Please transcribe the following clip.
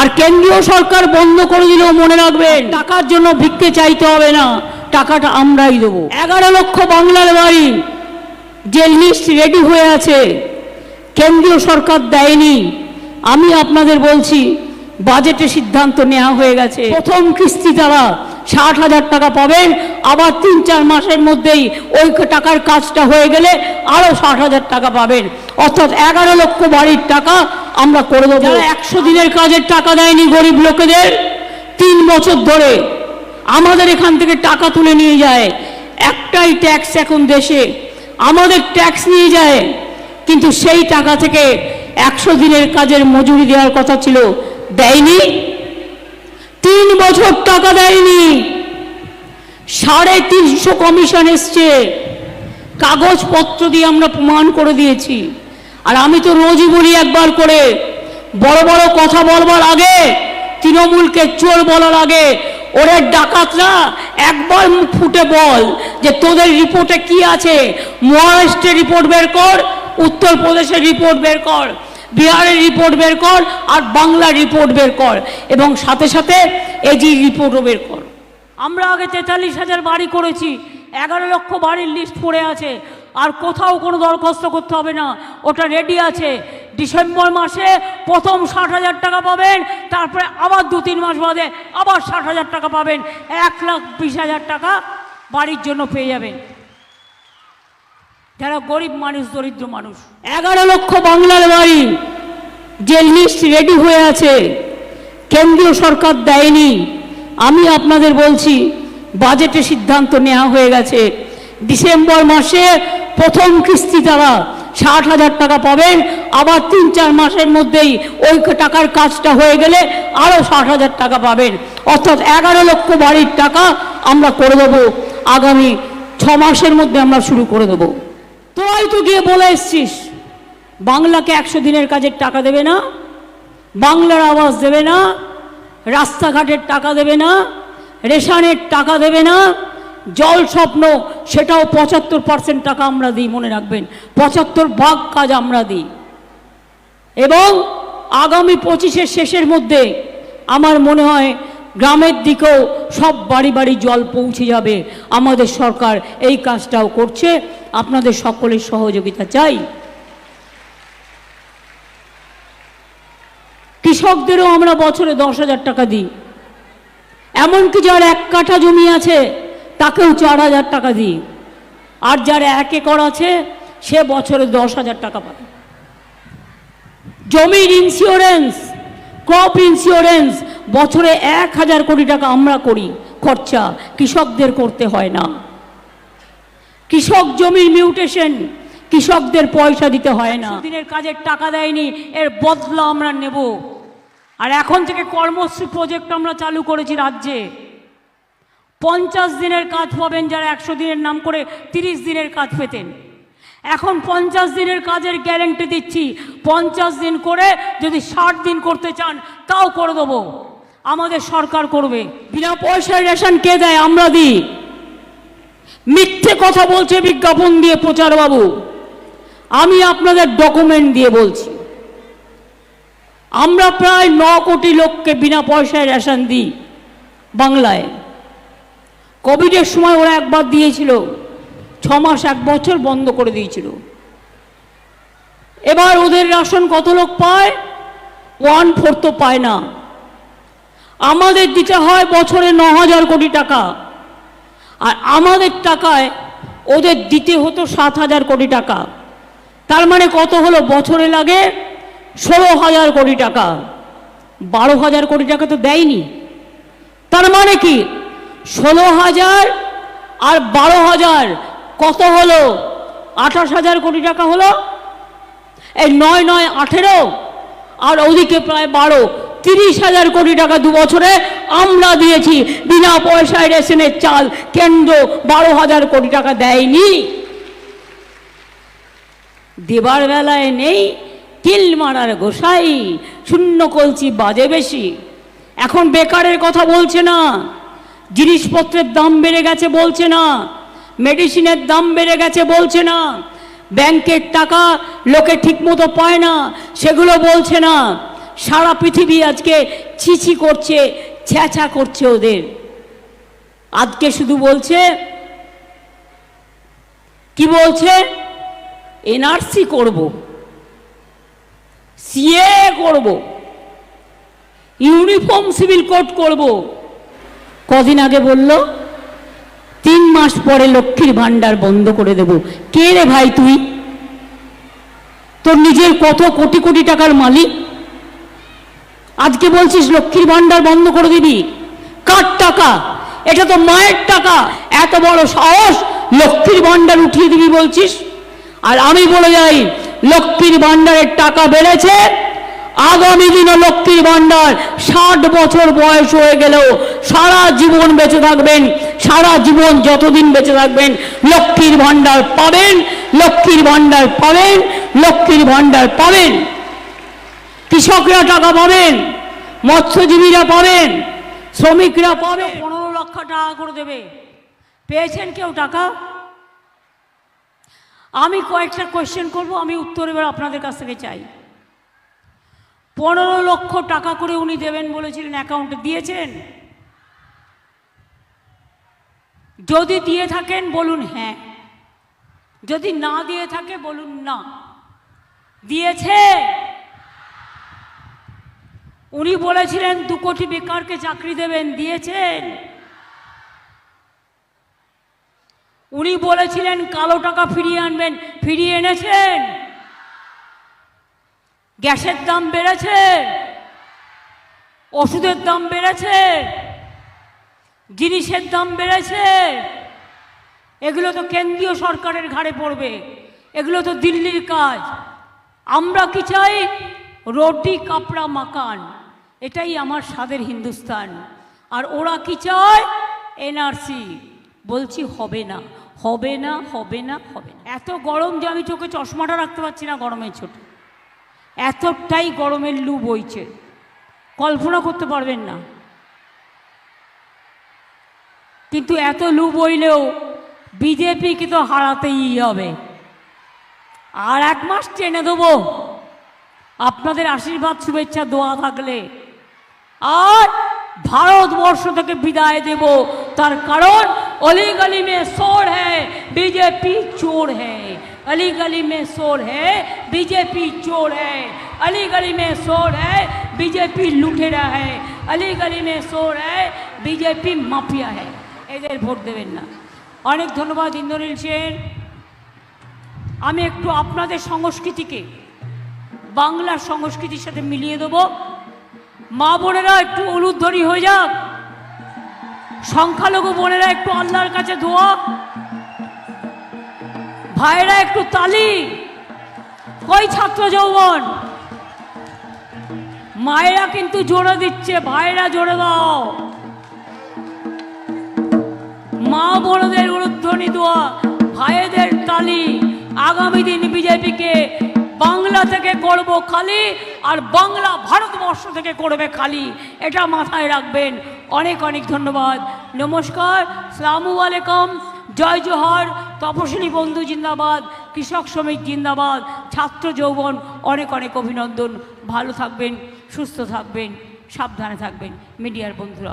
আর কেন্দ্রীয় সরকার বন্ধ করে দিলেও মনে রাখবেন, টাকার জন্য ভিক্ষে চাইতে হবে না, টাকাটা আমরাই দেবো। এগারো লক্ষ বাংলার বাড়ি যে লিস্ট রেডি হয়ে আছে, কেন্দ্রীয় সরকার দেয়নি। আমি আপনাদের বলছি বাজেটে সিদ্ধান্ত নেওয়া হয়ে গেছে। প্রথম কিস্তি তারা ষাট হাজার টাকা পাবেন, আবার তিন চার মাসের মধ্যেই ওই টাকার কাজটা হয়ে গেলে আরও ষাট হাজার টাকা পাবেন। অর্থাৎ এগারো লক্ষ বাড়ির টাকা আমরা করে দেবো। একশো দিনের কাজের টাকা দেয়নি গরিব লোকেদের, তিন বছর ধরে আমাদের এখান থেকে টাকা তুলে নিয়ে যায়। একটাই ট্যাক্স এখন দেশে। আমাদের ট্যাক্স নিয়ে যায়। কিন্তু সেই টাকা থেকে একশো দিনের কাজের মজুরি দেওয়ার কথা ছিল। দেয়নি। তিন বছর টাকা দেয়নি। সাড়ে তিনশো কমিশন এসছে। কাগজপত্র দিয়ে আমরা প্রমাণ করে দিয়েছি। আর আমি তো রোজই বলি একবার করে, বড় বড় কথা বলবার আগে, তৃণমূলকে চোর বলার আগে, ওরে ডাকাতরা, একবার ফুটে বল যে তোদের রিপোর্টে কি আছে। মহারাষ্ট্রের রিপোর্ট বের কর, উত্তরপ্রদেশের রিপোর্ট বের কর, বিহারের রিপোর্ট বের কর, আর বাংলার রিপোর্ট বের কর, এবং সাথে সাথে এজি রিপোর্টও বের কর। আমরা আগে তেতাল্লিশ হাজার বাড়ি করেছি, এগারো লক্ষ বাড়ির লিস্ট পড়ে আছে আর কোথাও কোনো দরখাস্ত করতে হবে না। ওটা রেডি আছে। ডিসেম্বর মাসে প্রথম ষাট হাজার টাকা পাবেন, তারপরে আবার দু তিন মাস বাদে আবার ষাট হাজার টাকা পাবেন। এক লাখ বিশ হাজার টাকা বাড়ির জন্য পেয়ে যাবেন। যারা গরিব মানুষ, দরিদ্র মানুষ, এগারো লক্ষ বাংলার বাড়ি যে লিস্ট রেডি হয়ে আছে। কেন্দ্রীয় সরকার দেয়নি। আমি আপনাদের বলছি বাজেটে সিদ্ধান্ত নেওয়া হয়ে গেছে। ডিসেম্বর মাসে প্রথম কিস্তি তারা ষাট হাজার টাকা পাবেন, আবার তিন চার মাসের মধ্যেই ওই টাকার কাজটা হয়ে গেলে আরও ষাট হাজার টাকা পাবেন। অর্থাৎ এগারো লক্ষ বাড়ির টাকা আমরা করে দেবো। আগামী ছ মাসের মধ্যে আমরা শুরু করে দেবো। তোরাই তো গিয়ে বলে এসছিস, বাংলাকে একশো দিনের কাজের টাকা দেবে না, বাংলার আওয়াজ দেবে না, রাস্তাঘাটের টাকা দেবে না, রেশনের টাকা দেবে না জল স্বপ্ন, সেটাও পঁচাত্তর পার্সেন্ট টাকা আমরা দিই, মনে রাখবেন। পঁচাত্তর ভাগ কাজ আমরা দিই। এবং আগামী পঁচিশের শেষের মধ্যে আমার মনে হয় গ্রামের দিকেও সব বাড়ি বাড়ি জল পৌঁছে যাবে। আমাদের সরকার এই কাজটাও করছে। আপনাদের সকলের সহযোগিতা চাই। কৃষকদেরও আমরা বছরে দশ হাজার টাকা দিই। এমনকি যার এক কাঠা জমি আছে তাকেও চার হাজার টাকা দিই। আর যার এক একর আছে, সে বছরে দশ হাজার টাকা পাবে জমির ইন্স্যুরেন্স ক্রপ ইন্স্যুরেন্স বছরে এক হাজার কোটি টাকা আমরা করি। খরচা কৃষকদের করতে হয় না। কৃষক জমির মিউটেশন কৃষকদের পয়সা দিতে হয় না। দিনের কাজের টাকা দেয়নি, এর বদলা আমরা নেব। আর এখন থেকে কর্মশ্রী প্রজেক্ট আমরা চালু করেছি রাজ্যে। পঞ্চাশ দিনের কাজ পাবেন যারা একশো দিনের নাম করে তিরিশ দিনের কাজ পেতেন। এখন পঞ্চাশ দিনের কাজের গ্যারেন্টি দিচ্ছি। পঞ্চাশ দিন করে যদি ষাট দিন করতে চান, তাও করে দেবো। আমাদের সরকার করবে। বিনা পয়সায় রেশন কে দেয়? আমরা দিই। মিথ্যে কথা বলছে বিজ্ঞাপন দিয়ে প্রচারবাবু। আমি আপনাদের ডকুমেন্ট দিয়ে বলছি। আমরা প্রায় ন কোটি লোককে বিনা পয়সায় রেশন দিই বাংলায়। কোভিডের সময় ওরা একবার দিয়েছিল, ছ মাস, এক বছর বন্ধ করে দিয়েছিল। এবার ওদের রেশন কত লোক পায়? ওয়ান ফোর তো পায় না। আমাদের দিতে হয় বছরে ন হাজার কোটি টাকা। আর আমাদের টাকায় ওদের দিতে হতো সাত হাজার কোটি টাকা। তার মানে কত হলো? বছরে লাগে ষোলো হাজার কোটি টাকা। বারো হাজার কোটি টাকা তো দেয়নি। তার মানে কি? ষোলো হাজার আর বারো হাজার কত হলো? আঠাশ হাজার কোটি টাকা হলো? এই নয় নয় আঠেরো আর ওদিকে প্রায় বারো। তিরিশ হাজার কোটি টাকা দু বছরে আমরা দিয়েছি। বিনা পয়সায় রেশনের চাল, কেন্দ্র বারো হাজার কোটি টাকা দেয়নি। দেবার বেলায় নেই কিল মারার গোসাই, শূন্য কলছি বাজে বেশি। এখন বেকারের কথা বলছে না। জিনিসপত্রের দাম বেড়ে গেছে বলছে না, মেডিসিনের দাম বেড়ে গেছে বলছে না, ব্যাংকের টাকা লোকে ঠিকমতো পায় না, সেগুলো বলছে না। সারা পৃথিবী আজকে ছিছি করছে ছ্যাঁচা করছে ওদের। আজকে শুধু বলছে, কি বলছে? এনআরসি করব সিএ করব, ইউনিফর্ম সিভিল কোড করব কদিন আগে বলল, তিন মাস পরে লক্ষ্মীর ভান্ডার বন্ধ করে দেব। কে রে ভাই তুই? তোর নিজের কত কোটি কোটি টাকার মালিক? আজকে বলছিস লক্ষ্মীর ভান্ডার বন্ধ করে দিবি? কার টাকা? এটা তো মায়ের টাকা। এত বড় সাহস লক্ষ্মীর ভান্ডার উঠিয়ে দিবি বলছিস? আর আমি বলে যাই, লক্ষ্মীর ভান্ডারের টাকা বেড়েছে। আগামী দিনে লক্ষ্মীর ভান্ডার ষাট বছর বয়স হয়ে গেলেও সারা জীবন বেঁচে থাকবেন, সারা জীবন যতদিন বেঁচে থাকবেন, লক্ষ্মীর ভান্ডার পাবেন, লক্ষ্মীর ভান্ডার পাবেন, লক্ষ্মীর ভান্ডার পাবেন। কৃষকরা টাকা পাবেন, মৎস্যজীবীরা পাবেন, শ্রমিকরা পাবে পনেরো লক্ষ টাকা করে দেবে। পেয়েছেন কেউ টাকা? আমি কয়েকটা কোয়েশ্চেন করব, আমি উত্তর এবার আপনাদের কাছ থেকে চাই। পনেরো লক্ষ টাকা করে উনি দেবেন বলেছিলেন অ্যাকাউন্টে দিয়েছেন? যদি দিয়ে থাকেন, বলুন হ্যাঁ। যদি না দিয়ে থাকে, বলুন না। দিয়েছে। উনি বলেছিলেন, দু কোটি বেকারকে চাকরি দেবেন, দিয়েছেন। উনি বলেছিলেন, কালো টাকা ফিরিয়ে আনবেন, ফিরিয়ে এনেছেন। গ্যাসের দাম বেড়েছে। ওষুধের দাম বেড়েছে। জিনিসের দাম বেড়েছে। এগুলো তো কেন্দ্রীয় সরকারের ঘাড়ে পড়বে। এগুলো তো দিল্লির কাজ। আমরা কি চাই? রুটি, কাপড়া, মাকান। এটাই আমার স্বাদের হিন্দুস্তান। আর ওরা কি চায়? এনআরসি। বলছি হবে না হবে না হবে না হবে না। এত গরম যে আমি চোখে চশমাটা রাখতে পারছি না গরমের ছোট। এতটাই গরমের লু বইছে। কল্পনা করতে পারবেন না। কিন্তু এত লু বইলেও বিজেপিকে তো হারাতেই হবে আর এক মাস টেনে দেবো আপনাদের আশীর্বাদ শুভেচ্ছা দোয়া থাকলে আর ভারতবর্ষ থেকে বিদায় দেব তার কারণ অলি গলি মে শোর হ্যায় বিজেপি চোর হ্যায় अली गली में शोर है बीजेपी चोर है अली गली में शोर है बीजेपी लुटेरा है अली गली में शोर है बीजेपी মাফিয়া है এদের ভোট দেবেন না। অনেক ধন্যবাদ ইন্দ্রনীল সেন। আমি একটু আপনাদের সংস্কৃতিকে, বাংলার সংস্কৃতির সাথে মিলিয়ে দেবো। মা বোনেরা একটু উলুধ্বনি হয়ে যাক। সংখ্যালঘু বোনেরা একটু আল্লাহর কাছে দোয়া। ভাইরা একটু তালি। কই ছাত্র যৌবন? মায়েরা কিন্তু জোরে দিচ্ছে ভাইরা জোরে দাও। মা বোনদের উলুধ্বনি দোয়া ভাইদের তালি আগামী দিন বিজেপিকে বাংলা থেকে করব খালি আর বাংলা ভারতবর্ষ থেকে করবে খালি। এটা মাথায় রাখবেন। অনেক অনেক ধন্যবাদ। নমস্কার। সালামু আলাইকুম। জয় জোহর। তপশিলি বন্ধু জিন্দাবাদ। কৃষক শ্রমিক জিন্দাবাদ। ছাত্র যৌবন। অনেক অনেক অভিনন্দন। ভালো থাকবেন, সুস্থ থাকবেন, সাবধানে থাকবেন। মিডিয়ার বন্ধুরাও।